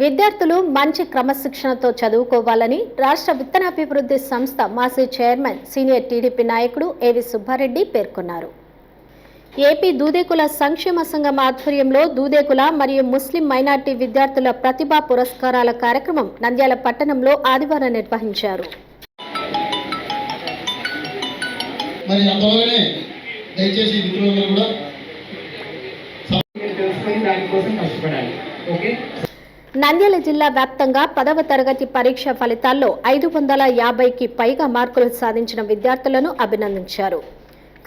విద్యార్థులు మంచి క్రమశిక్షణతో చదువుకోవాలని రాష్ట్ర విత్తనాభివృద్ధి సంస్థ మాజీ చైర్మన్ సీనియర్ టీడీపీ నాయకుడు ఏవి సుబ్బారెడ్డి పేర్కొన్నారు. ఏపీ దూదేకుల సంక్షేమ సంఘం ఆధ్వర్యంలో దూదేకుల మరియు ముస్లిం మైనార్టీ విద్యార్థుల ప్రతిభా పురస్కారాల కార్యక్రమం నంద్యాల పట్టణంలో ఆదివారం నిర్వహించారు. మరి అందువల్లనే దయచేసి మిత్రులందరూ కూడా మీరు తెలుసుకొని దానికోసం కష్టపడాలి. ఓకే? నంద్యాల జిల్లా వ్యాప్తంగా పదవ తరగతి పరీక్ష ఫలితాల్లో ఐదు వందల యాభైకి పైగా మార్కులు సాధించిన విద్యార్థులను అభినందించారు.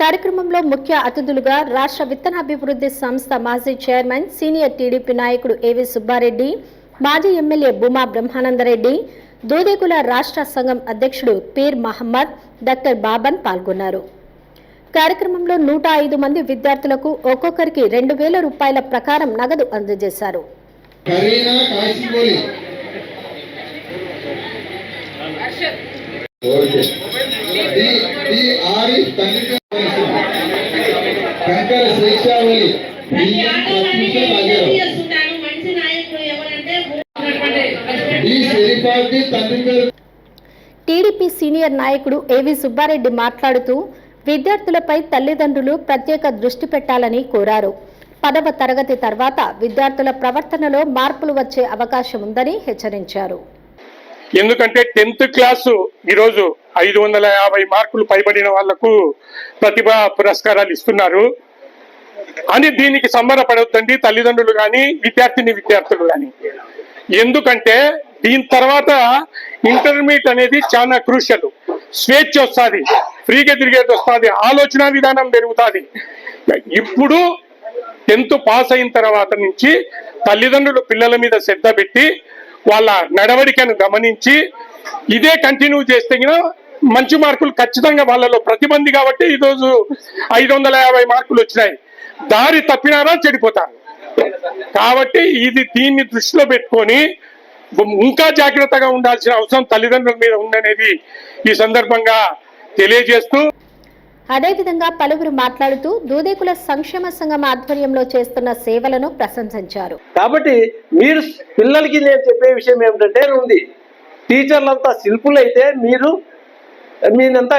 కార్యక్రమంలో ముఖ్య అతిథులుగా రాష్ట్ర విత్తనాభివృద్ధి సంస్థ మాజీ చైర్మన్ సీనియర్ టీడీపీ నాయకుడు ఏవి సుబ్బారెడ్డి మాజీ ఎమ్మెల్యే భూమా బ్రహ్మానందరెడ్డి దూదేకుల రాష్ట్ర సంఘం అధ్యక్షుడు పీర్ మహమ్మద్ డాక్టర్ బాబన్ పాల్గొన్నారు. కార్యక్రమంలో నూట ఐదు మంది విద్యార్థులకు ఒక్కొక్కరికి రెండు వేల రూపాయల ప్రకారం నగదు అందజేశారు. కరీనా ఆరిఫ్ పేరు టీడీపీ సీనియర్ నాయకుడు ఏవి సుబ్బారెడ్డి మాట్లాడుతూ విద్యార్థులపై తల్లిదండ్రులు ప్రత్యేక దృష్టి పెట్టాలని కోరారు. పదవ తరగతి తర్వాత విద్యార్థుల ప్రవర్తనలో మార్పులు వచ్చే అవకాశం ఉందని హెచ్చరించారు. ఎందుకంటే టెన్త్ క్లాసు ఈరోజు ఐదు వందల యాభై మార్కులు పైబడిన వాళ్ళకు ప్రతిభా పురస్కారాలు ఇస్తున్నారు. అని దీనికి సంబరపడవద్దండి తల్లిదండ్రులు కానీ విద్యార్థిని విద్యార్థులు కానీ ఎందుకంటే దీని తర్వాత ఇంటర్మీడియట్ అనేది చాలా క్రూషియల్. స్వేచ్ఛ వస్తుంది ఫ్రీగా తిరిగేది వస్తుంది ఆలోచన విధానం పెరుగుతుంది. ఇప్పుడు టెన్త్ పాస్ అయిన తర్వాత నుంచి తల్లిదండ్రులు పిల్లల మీద శ్రద్ధ పెట్టి వాళ్ళ నడవడికను గమనించి ఇదే కంటిన్యూ చేస్తే మంచి మార్కులు ఖచ్చితంగా వాళ్ళలో ప్రతిబంది కాబట్టి ఈరోజు ఐదు వందల యాభై మార్కులు వచ్చినాయి. దారి తప్పినారా చెడిపోతారు కాబట్టి ఇది దీన్ని దృష్టిలో పెట్టుకొని ఇంకా జాగ్రత్తగా ఉండాల్సిన అవసరం తల్లిదండ్రుల మీద ఉందనేది ఈ సందర్భంగా తెలియజేస్తూ అదేవిధంగా పలువురు మాట్లాడుతూ దూదేకుల సంక్షేమ సంఘం ఆధ్వర్యంలో చేస్తున్న సేవలను ప్రశంసించారు. కాబట్టి మీరు పిల్లలకి నేను చెప్పే విషయం ఏమిటంటే ఉంది. టీచర్లంతా శిల్పులైతే మీరు మీరంతా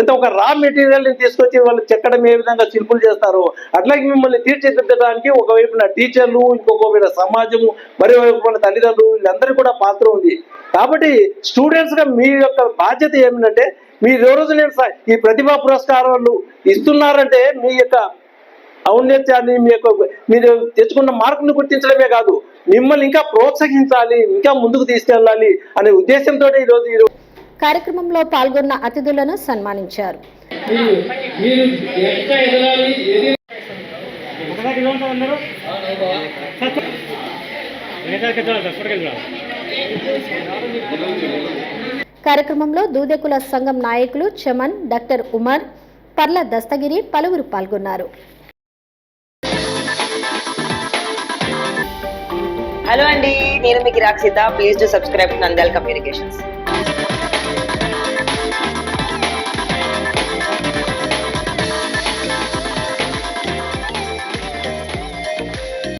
ఎంత ఒక రా మెటీరియల్ని తీసుకొచ్చి వాళ్ళు చెక్కడం ఏ విధంగా శిల్పులు చేస్తారు అట్లాగే మిమ్మల్ని తీర్చిదిద్దడానికి ఒకవైపున టీచర్లు ఇంకొక వైపున సమాజము మరి వైపున తల్లిదండ్రులు వీళ్ళందరికీ కూడా పాత్ర ఉంది. కాబట్టి స్టూడెంట్స్గా మీ యొక్క బాధ్యత ఏమిటంటే మీరు ఏ రోజు నేను ఈ ప్రతిభా పురస్కారాలు ఇస్తున్నారంటే మీ యొక్క ఔన్నత్యాన్ని మీ యొక్క మీరు తెచ్చుకున్న మార్కును గుర్తించడమే కాదు మిమ్మల్ని ఇంకా ప్రోత్సహించాలి ఇంకా ముందుకు తీసుకెళ్ళాలి అనే ఉద్దేశంతో ఈరోజు ఈ కార్యక్రమంలో పాల్గొన్న అతిథులను సన్మానించారు. కార్యక్రమంలో దూదెకుల సంఘం నాయకులు చమన్ డాక్టర్ ఉమర్ పర్ల దస్తగిరి పలువురు పాల్గొన్నారు. హలో అండి నేను మీకు Rakshitha please to subscribe Nandal communications